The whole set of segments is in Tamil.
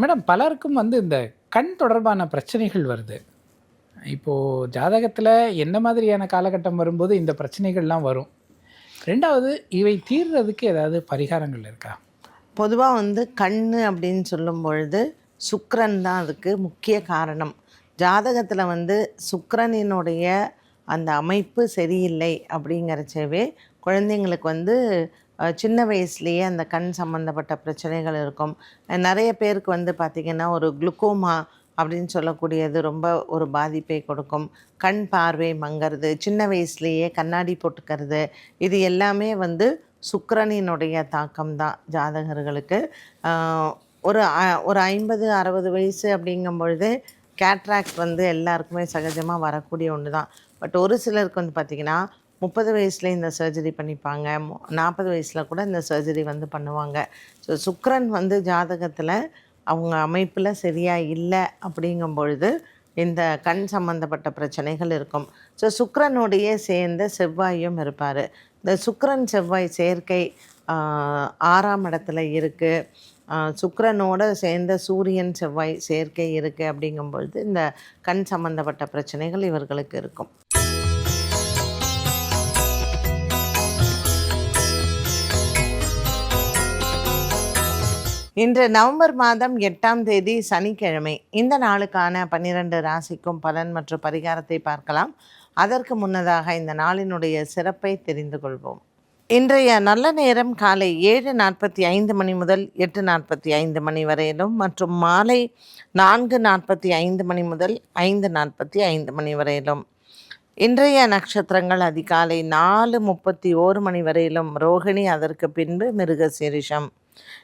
மேடம் பலருக்கும் வந்து இந்த கண் தொடர்பான பிரச்சனைகள் வருது. இப்போது ஜாதகத்தில் என்ன மாதிரியான காலகட்டம் வரும்போது இந்த பிரச்சனைகள்லாம் வரும்? ரெண்டாவது இவை தீர்றதுக்கு ஏதாவது பரிகாரங்கள் இருக்கா? பொதுவாக வந்து கண் அப்படின்னு சொல்லும் பொழுது சுக்கரன் தான் அதுக்கு முக்கிய காரணம். ஜாதகத்தில் வந்து சுக்கரனினுடைய அந்த அமைப்பு சரியில்லை அப்படிங்கிறச்சவே குழந்தைங்களுக்கு வந்து சின்ன வயசுலேயே அந்த கண் சம்மந்தப்பட்ட பிரச்சனைகள் இருக்கும். நிறைய பேருக்கு வந்து பார்த்திங்கன்னா ஒரு குளுக்கோமா அப்படின்னு சொல்லக்கூடியது ரொம்ப ஒரு பாதிப்பை கொடுக்கும். கண் பார்வை மங்கிறது சின்ன வயசுலேயே கண்ணாடி போட்டுக்கிறது இது எல்லாமே வந்து சுக்கரனினுடைய தாக்கம் தான் ஜாதகர்களுக்கு. ஒரு ஒரு ஐம்பது அறுபது வயசு அப்படிங்கும் பொழுது கேட்ராக்ட் வந்து எல்லாருக்குமே சகஜமாக வரக்கூடிய ஒன்று தான் பட் ஒரு சிலருக்கு வந்து பார்த்திங்கன்னா முப்பது வயசில் இந்த சர்ஜரி பண்ணிப்பாங்க. நாற்பது வயசில் கூட இந்த சர்ஜரி வந்து பண்ணுவாங்க. ஸோ சுக்கரன் வந்து ஜாதகத்தில் அவங்க அமைப்பில் சரியாக இல்லை அப்படிங்கும் பொழுது இந்த கண் சம்பந்தப்பட்ட பிரச்சனைகள் இருக்கும். ஸோ சுக்கரனுடைய சேர்ந்த செவ்வாயும் இருப்பார். இந்த சுக்கரன் செவ்வாய் சேர்க்கை ஆறாம் இடத்துல இருக்குது சுக்கரனோட சேர்ந்த சூரியன் செவ்வாய் சேர்க்கை இருக்குது அப்படிங்கும்பொழுது இந்த கண் சம்பந்தப்பட்ட பிரச்சனைகள் இவர்களுக்கு இருக்கும். இன்று நவம்பர் மாதம் எட்டாம் தேதி சனிக்கிழமை இந்த நாளுக்கான பன்னிரண்டு ராசிக்கும் பலன் மற்றும் பரிகாரத்தை பார்க்கலாம். அதற்கு முன்னதாக இந்த நாளினுடைய சிறப்பை தெரிந்து கொள்வோம். இன்றைய நல்ல நேரம் காலை ஏழு நாற்பத்தி ஐந்து மணி முதல் எட்டு நாற்பத்தி ஐந்து மணி வரையிலும் மற்றும் மாலை நான்கு நாற்பத்தி ஐந்து மணி முதல் ஐந்து நாற்பத்தி ஐந்து மணி வரையிலும். இன்றைய நட்சத்திரங்கள் அதிகாலை நாலு முப்பத்தி ஓரு மணி வரையிலும் ரோகிணி அதற்கு பின்பு மிருகசீரிஷம்.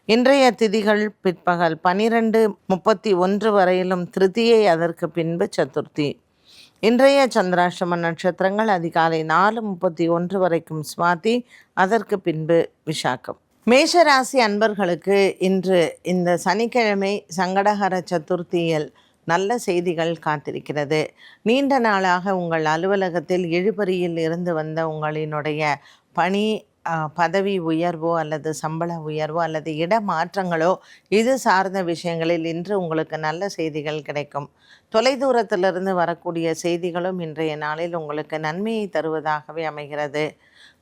இன்றைய திதிகள் பிற்பகல் பனிரெண்டு முப்பத்தி ஒன்று வரையிலும் திருதியை அதற்கு பின்பு சதுர்த்தி. இன்றைய சந்திராஷ்டம நட்சத்திரங்கள் அதிகாலை நாலு முப்பத்தி ஒன்று வரைக்கும் சுவாதி அதற்கு பின்பு விசாக்கம் மேஷராசி அன்பர்களுக்கு இன்று இந்த சனிக்கிழமை சங்கடகர சதுர்த்தியில் நல்ல செய்திகள் காத்திருக்கிறது. நீண்ட நாளாக உங்கள் அலுவலகத்தில் இழுபறியில் இருந்து வந்த உங்களினுடைய பணி பதவி உயர்வோ அல்லது சம்பள உயர்வோ அல்லது இடமாற்றங்களோ இது சார்ந்த விஷயங்களில் இன்று உங்களுக்கு நல்ல செய்திகள் கிடைக்கும். தொலைதூரத்திலிருந்து வரக்கூடிய செய்திகளும் இன்றைய நாளில் உங்களுக்கு நன்மையை தருவதாகவே அமைகிறது.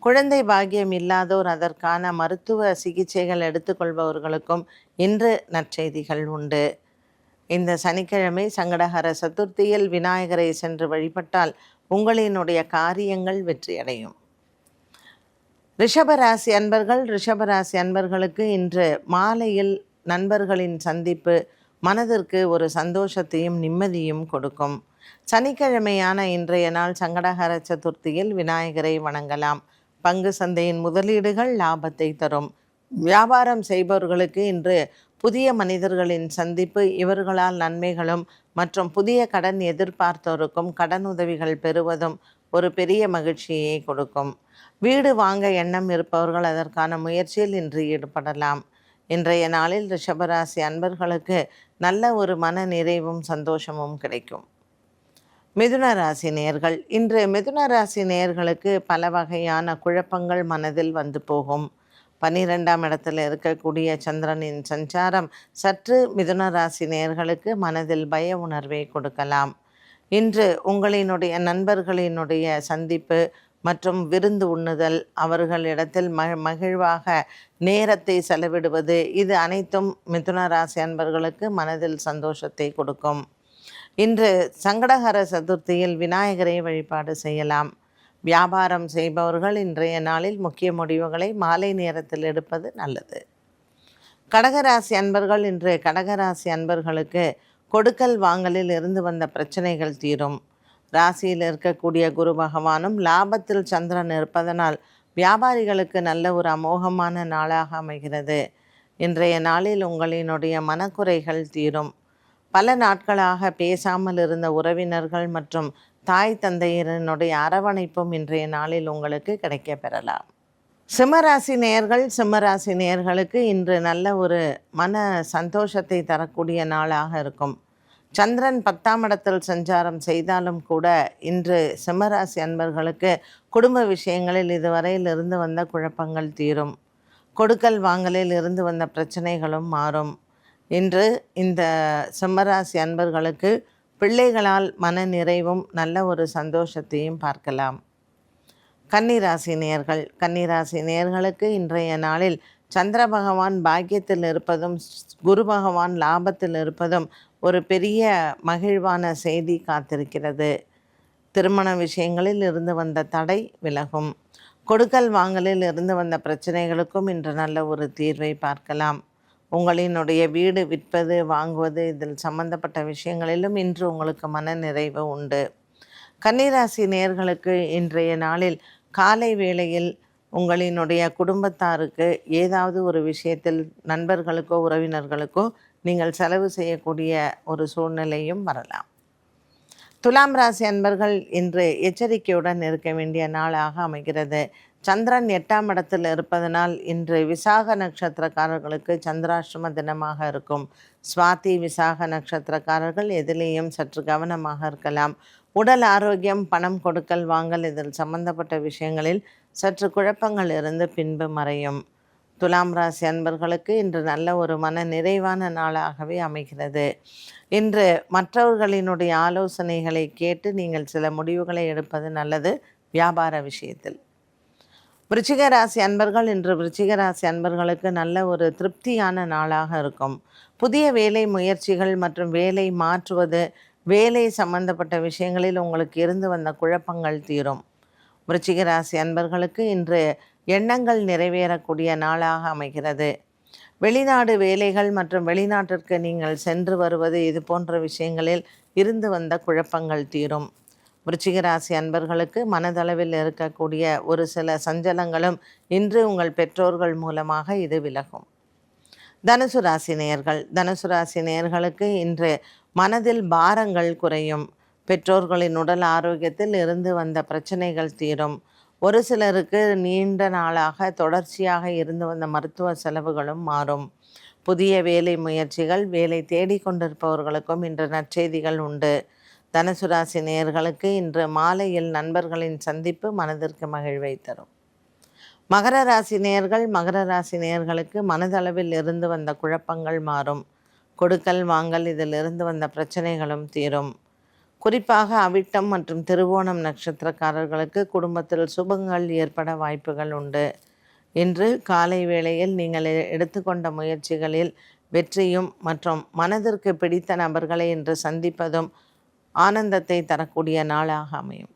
குழந்தை பாக்கியம் இல்லாதோர் அதற்கான மருத்துவ சிகிச்சைகள் எடுத்துக்கொள்பவர்களுக்கும் இன்று நற்செய்திகள் உண்டு. இந்த சனிக்கிழமை சங்கடகர சதுர்த்தியில் விநாயகரை சென்று வழிபட்டால் உங்களினுடைய காரியங்கள் வெற்றியடையும். ரிஷபராசி அன்பர்கள் ரிஷபராசி அன்பர்களுக்கு இன்று மாலையில் நண்பர்களின் சந்திப்பு மனதிற்கு ஒரு சந்தோஷத்தையும் நிம்மதியும் கொடுக்கும். சனிக்கிழமையான இன்றைய நாள் சங்கடகர சதுர்த்தியில் விநாயகரை வணங்கலாம். பங்கு சந்தையின் முதலீடுகள் லாபத்தை தரும். வியாபாரம் செய்பவர்களுக்கு இன்று புதிய மனிதர்களின் சந்திப்பு இவர்களால் நன்மைகளும் மற்றும் புதிய கடன் எதிர்பார்த்தோருக்கும் கடன் உதவிகள் பெறுவதும் ஒரு பெரிய மகிழ்ச்சியை கொடுக்கும். வீடு வாங்க எண்ணம் இருப்பவர்கள் அதற்கான முயற்சியில் இன்று ஈடுபடலாம். இன்றைய நாளில் ரிஷபராசி அன்பர்களுக்கு நல்ல ஒரு மன நிறைவும் சந்தோஷமும் கிடைக்கும். மிதுன ராசி நேர்கள். இன்று மிதுன ராசி நேயர்களுக்கு பல வகையான குழப்பங்கள் மனதில் வந்து போகும். பன்னிரெண்டாம் இடத்தில் இருக்கக்கூடிய சந்திரனின் சஞ்சாரம் சற்று மிதுன ராசி நேயர்களுக்கு மனதில் பய உணர்வை கொடுக்கலாம். இன்று உங்களினுடைய நண்பர்களினுடைய சந்திப்பு மற்றும் விருந்து உண்ணுதல் அவர்களிடத்தில் ம மகிழ்வாக நேரத்தை செலவிடுவது இது அனைத்தும் மிதுன ராசி அன்பர்களுக்கு மனதில் சந்தோஷத்தை கொடுக்கும். இன்று சங்கடகர சதுர்த்தியில் விநாயகரை வழிபாடு செய்யலாம். வியாபாரம் செய்பவர்கள் இன்றைய நாளில் முக்கிய முடிவுகளை மாலை நேரத்தில் எடுப்பது நல்லது. கடகராசி அன்பர்கள் இன்று கடகராசி அன்பர்களுக்கு கொடுக்கல் வாங்கலில் இருந்து வந்த பிரச்சனைகள் தீரும். ராசியில் இருக்கக்கூடிய குரு பகவானும் லாபத்தில் சந்திரன் இருப்பதனால் வியாபாரிகளுக்கு நல்ல ஒரு அமோகமான நாளாக அமைகிறது. இன்றைய நாளில் உங்களினுடைய மனக்குறைகள் தீரும். பல நாட்களாக பேசாமல் இருந்த உறவினர்கள் மற்றும் தாய் தந்தையரினுடைய அரவணைப்பும் இன்றைய நாளில் உங்களுக்கு கிடைக்க பெறலாம் சிம்மராசி நேயர்கள் சிம்மராசி நேயர்களுக்கு இன்று நல்ல ஒரு மன சந்தோஷத்தை தரக்கூடிய நாளாக இருக்கும். சந்திரன் பத்தாம் இடத்தில் சஞ்சாரம் செய்தாலும் கூட இன்று சிம்மராசி அன்பர்களுக்கு குடும்ப விஷயங்களில் இதுவரையில் இருந்து வந்த குழப்பங்கள் தீரும். கொடுக்கல் வாங்கலில் இருந்து வந்த பிரச்சனைகளும் மாறும். இன்று இந்த சிம்மராசி அன்பர்களுக்கு பிள்ளைகளால் மன நிறைவும் நல்ல ஒரு சந்தோஷத்தையும் பார்க்கலாம். கன்னிராசி நேர்கள் கன்னிராசி நேர்களுக்கு இன்றைய நாளில் சந்திர பகவான் பாக்கியத்தில் இருப்பதும் குரு பகவான் லாபத்தில் இருப்பதும் ஒரு பெரிய மகிழ்வான செய்தி காத்திருக்கிறது. திருமண விஷயங்களில் இருந்து வந்த தடை விலகும். கொடுக்கல் வாங்கலில் இருந்து வந்த பிரச்சனைகளுக்கும் இன்று நல்ல ஒரு தீர்வை பார்க்கலாம். உங்களினுடைய வீடு விற்பது வாங்குவது இதில் சம்பந்தப்பட்ட விஷயங்களிலும் இன்று உங்களுக்கு மன நிறைவு உண்டு. கன்னிராசி நேர்களுக்கு இன்றைய நாளில் காலை வேளையில் உங்களினுடைய குடும்பத்தாருக்கு ஏதாவது ஒரு விஷயத்தில் நண்பர்களுக்கோ உறவினர்களுக்கோ நீங்கள் செலவு செய்யக்கூடிய ஒரு சூழ்நிலையும் வரலாம். துலாம் ராசி அன்பர்கள் இன்று எச்சரிக்கையுடன் இருக்க வேண்டிய நாளாக அமைகிறது. சந்திரன் எட்டாம் இடத்தில் இருப்பதனால் இன்று விசாக நட்சத்திரக்காரர்களுக்கு சந்திராஷ்டம தினமாக இருக்கும். சுவாதி விசாக நட்சத்திரக்காரர்கள் எதிலேயும் சற்று கவனமாக இருக்கலாம். உடல் ஆரோக்கியம் பணம் கொடுக்கல் வாங்கல் இதில் சம்பந்தப்பட்ட விஷயங்களில் சற்று குழப்பங்கள் இருந்து பின்பு மறையும். துலாம் ராசி அன்பர்களுக்கு இன்று நல்ல ஒரு மன நிறைவான நாளாகவே அமைகிறது. இன்று மற்றவர்களினுடைய ஆலோசனைகளை கேட்டு நீங்கள் சில முடிவுகளை எடுப்பது நல்லது வியாபார விஷயத்தில். விருச்சிக ராசி அன்பர்கள் இன்று விருச்சிக ராசி அன்பர்களுக்கு நல்ல ஒரு திருப்தியான நாளாக இருக்கும். புதிய வேலை முயற்சிகள் மற்றும் வேலை மாற்றுவது வேலை சம்பந்தப்பட்ட விஷயங்களில் உங்களுக்கு இருந்து வந்த குழப்பங்கள் தீரும். விருச்சிக ராசி அன்பர்களுக்கு இன்று எண்ணங்கள் நிறைவேறக்கூடிய நாளாக அமைகிறது. வெளிநாடு வேலைகள் மற்றும் வெளிநாட்டிற்கு நீங்கள் சென்று வருவது இது போன்ற விஷயங்களில் இருந்து வந்த குழப்பங்கள் தீரும். விருச்சிகராசி அன்பர்களுக்கு மனதளவில் இருக்கக்கூடிய ஒரு சில சஞ்சலங்களும் இன்று உங்கள் பெற்றோர்கள் மூலமாக இது விலகும். தனுசு ராசி நேயர்கள். தனுசு ராசி நேயர்களுக்கு இன்று மனதில் பாரங்கள் குறையும். பெற்றோர்களின் உடல் ஆரோக்கியத்தில் இருந்து வந்த பிரச்சனைகள் தீரும். ஒரு சிலருக்கு நீண்ட நாளாக தொடர்ச்சியாக இருந்து வந்த மருத்துவ செலவுகளும் மாறும். புதிய வேலை முயற்சிகள் வேலை தேடிக்கொண்டிருப்பவர்களுக்கும் இன்று நற்செய்திகள் உண்டு. தனுசு ராசி நேயர்களுக்கு இன்று மாலையில் நண்பர்களின் சந்திப்பு மனதிற்கு மகிழ்வை தரும். மகர ராசி நேயர்கள் மகர ராசி நேயர்களுக்கு மனதளவில் இருந்து வந்த குழப்பங்கள் மாறும். கொடுக்கல் வாங்கல் இதில் இருந்து வந்த பிரச்சனைகளும் தீரும். குறிப்பாக அவிட்டம் மற்றும் திருவோணம் நட்சத்திரக்காரர்களுக்கு குடும்பத்தில் சுபங்கள் ஏற்பட வாய்ப்புகள் உண்டு. இன்று காலை வேளையில் நீங்கள் எடுத்துக்கொண்ட முயற்சிகளில் வெற்றியும் மற்றும் மனதிற்கு பிடித்த நபர்களை இன்று சந்திப்பதும் ஆனந்தத்தை தரக்கூடிய நாளாக அமையும்.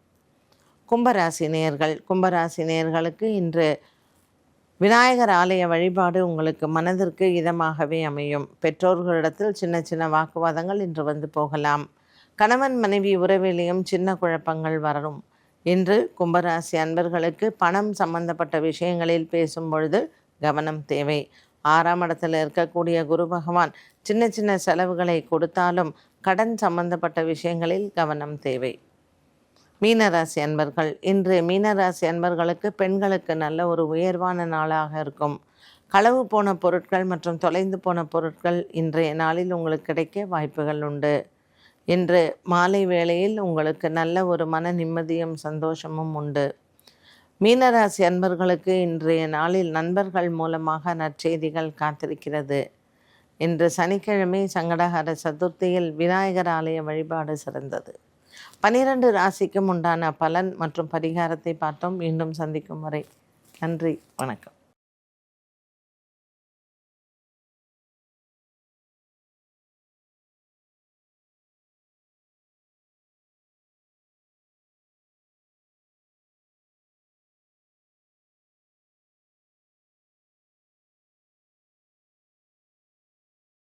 கும்பராசி நேயர்கள் கும்பராசி நேயர்களுக்கு இன்று விநாயகர் ஆலய வழிபாடு உங்களுக்கு மனதிற்கு இதமாகவே அமையும். பெற்றோர்களிடத்தில் சின்ன சின்ன வாக்குவாதங்கள் இன்று வந்து போகலாம். கணவன் மனைவி உறவிலையும் சின்ன குழப்பங்கள் வரும் இன்று கும்பராசி அன்பர்களுக்கு பணம் சம்பந்தப்பட்ட விஷயங்களில் பேசும் பொழுது கவனம் தேவை. ஆறாம் இடத்தில் இருக்கக்கூடிய குரு பகவான் சின்ன சின்ன செலவுகளை கொடுத்தாலும் கடன் சம்பந்தப்பட்ட விஷயங்களில் கவனம் தேவை. மீனராசி அன்பர்கள் இன்று மீனராசி அன்பர்களுக்கு பெண்களுக்கு நல்ல ஒரு உயர்வான நாளாக இருக்கும். களவு போன பொருட்கள் மற்றும் தொலைந்து போன பொருட்கள் இன்றைய நாளில் உங்களுக்கு கிடைக்க வாய்ப்புகள் உண்டு. இன்று மாலை வேளையில் உங்களுக்கு நல்ல ஒரு மன நிம்மதியும் சந்தோஷமும் உண்டு. மீனராசி அன்பர்களுக்கு இன்றைய நாளில் நண்பர்கள் மூலமாக நற்செய்திகள் காத்திருக்கிறது. இன்று சனிக்கிழமை சங்கடஹர சதுர்த்தியில் விநாயகர் ஆலய வழிபாடு சிறந்தது. பனிரெண்டு ராசிக்கும் உண்டான பலன் மற்றும் பரிகாரத்தை பார்த்தோம். மீண்டும் சந்திக்கும் வரை நன்றி வணக்கம்.